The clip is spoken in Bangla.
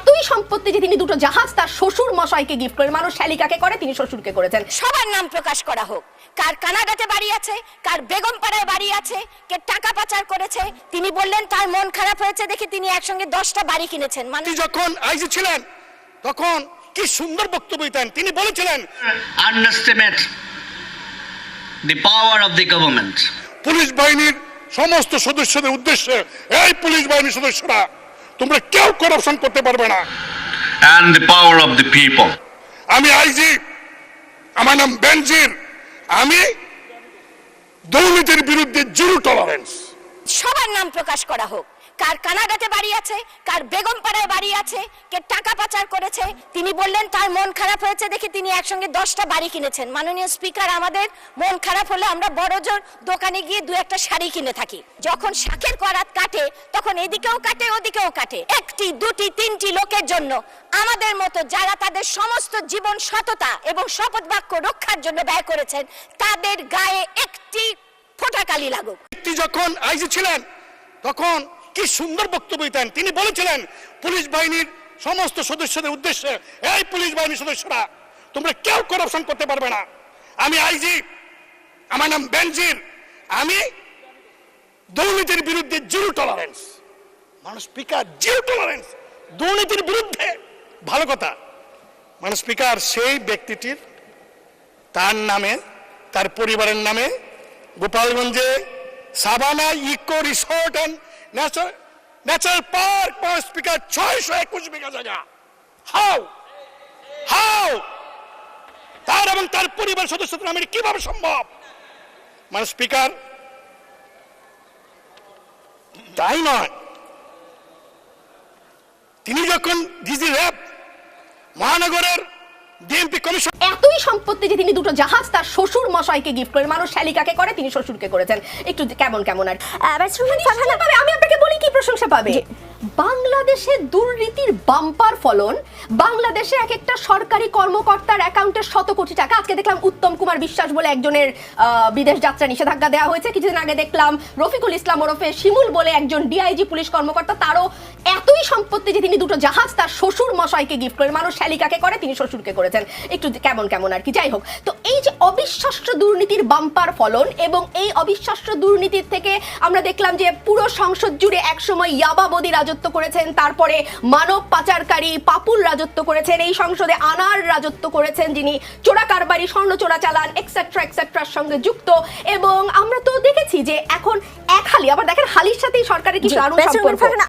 এতই সম্পত্তি যে তিনি দুটো জাহাজ তার শ্বশুর মশাইকে গিফট করেন মানুষ শ্যালিকাকে করে তিনি শ্বশুরকে করেছেন। সবার নাম প্রকাশ করা হোক। কার কানাডাতে বাড়ি আছে কার বেগমপাড়ায় বাড়ি আছে কে টাকা পাচার করেছে তিনি বললেন তার মন খারাপ হয়েছে দেখে তিনি একসঙ্গে দশটা বাড়ি কিনেছেন। মানে তিনি যখন আইজি ছিলেন তখন কি সুন্দর বক্তব্য দিতেন। তিনি বলেছিলেন underestimate the power of the government. Police বাহিনীর সমস্ত সদস্যদের উদ্দেশ্যে এই পুলিশ বাহিনীর সদস্যরা তোমরা কেউ করাপশন করতে পারবে না। And the power of the people. আমি আইজি আমার নাম বেনজির। আমি দুর্নীতির বিরুদ্ধে জিরো টলারেন্স সবার নাম প্রকাশ করা হোক। কার কানাডাতে বাড়ি আছে, কার বেগমপাড়ায় বাড়ি আছে, কে টাকা পাচার করেছে, তিনি বললেন, তার মন খারাপ হয়েছে দেখে তিনি একসঙ্গে দশটা বাড়ি কিনেছেন। মাননীয় স্পিকার, আমাদের মন খারাপ হলে আমরা বড় জোর দোকানে গিয়ে দু একটা শাড়ি কিনে থাকি। যখন শাকের করাত কাটে, তখন এদিকেও কাটে, ওদিকেও কাটে। একটি, দুটি, তিনটি লোকের জন্য আমাদের মতো যারা তাদের সমস্ত জীবন সততা এবং শপথ বাক্য রক্ষার জন্য ব্যয় করেছেন, তাদের গায়ে একটি ফোঁটা কালি লাগুক। যখন আইজি ছিলেন, তখন কি সুন্দর বক্তব্য দিতেন তিনি বলেছিলেন, পুলিশ বাহিনীর সমস্ত সদস্যদের উদ্দেশ্যে, এই পুলিশ বাহিনীর সদস্যরা, তোমরা কেউ করাপশন করতে পারবে না। আমি আইজি, আমার নাম বেনজির। আমি দুর্নীতির বিরুদ্ধে জিরো টলারেন্স মানুষ স্পিকার, জিরো টলারেন্স দুর্নীতির বিরুদ্ধে। ভালো কথা। মানুষ স্পিকার, সেই ব্যক্তিটির তার নামে, তার পরিবারের নামে গোপালগঞ্জে Sabana eco resort and natural park speaker ছয়শো একুশ বিঘা জায়গা হাউ হাউ তার এবং তার পরিবার সদস্যদের এটা কীভাবে সম্ভব? মানে স্পিকার তাই নয়। তিনি যখন ডিজি র্যাব মহানগরের ডিএমপি কমিশন এতই সম্পত্তি যে তিনি দুটো জাহাজ তার শ্বশুর মশাইকে গিফট করেন মানুষ শ্যালিকাকে করে তিনি শ্বশুরকে করেছেন। একটু কেমন কেমন আর? আমি আপনাকে বলি কি প্রশংসা পাবে? বাংলাদেশে দুর্নীতির বাম্পার ফলন বাংলাদেশে এক একটা সরকারি কর্মকর্তার অ্যাকাউন্টে শত কোটি টাকা। আজকে দেখলাম উত্তম কুমার বিশ্বাস বলে একজনের আহ, বিদেশ যাত্রা নিষেধাজ্ঞা দেওয়া হয়েছে। কিছুদিন আগে দেখলাম রফিকুল ইসলাম ওরফে শিমুল বলে একজন ডিআইজি পুলিশ কর্মকর্তা তারও এতই সম্পত্তি যে তিনি দুটো জাহাজ তার শ্বশুর মশাইকে গিফট করেন মানুষ শ্যালিকাকে করে তিনি শ্বশুরকে করেছেন। একটু কেমন কেমন আর কি যাই হোক। তো এই যে অবিশ্বাস্য দুর্নীতির বাম্পার ফলন এবং এই অবিশ্বাস্য দুর্নীতির থেকে আমরা দেখলাম যে পুরো সংসদ জুড়ে একসময় ইয়াবাবদি রাজত্ব করেছেন তারপরে মানব পাচারকারী পাপুল রাজত্ব করেছেন এই সংসদে আনার রাজত্ব করেছেন যিনি চোরা কারবারি স্বর্ণ চোরা চালান এক্সেট্রা এক্সেট্রার সঙ্গে যুক্ত। এবং আমরা তো দেখেছি যে এখন এক হালি আবার দেখেন হালির সাথেই সরকারের কিছু দারুণ সম্পর্ক।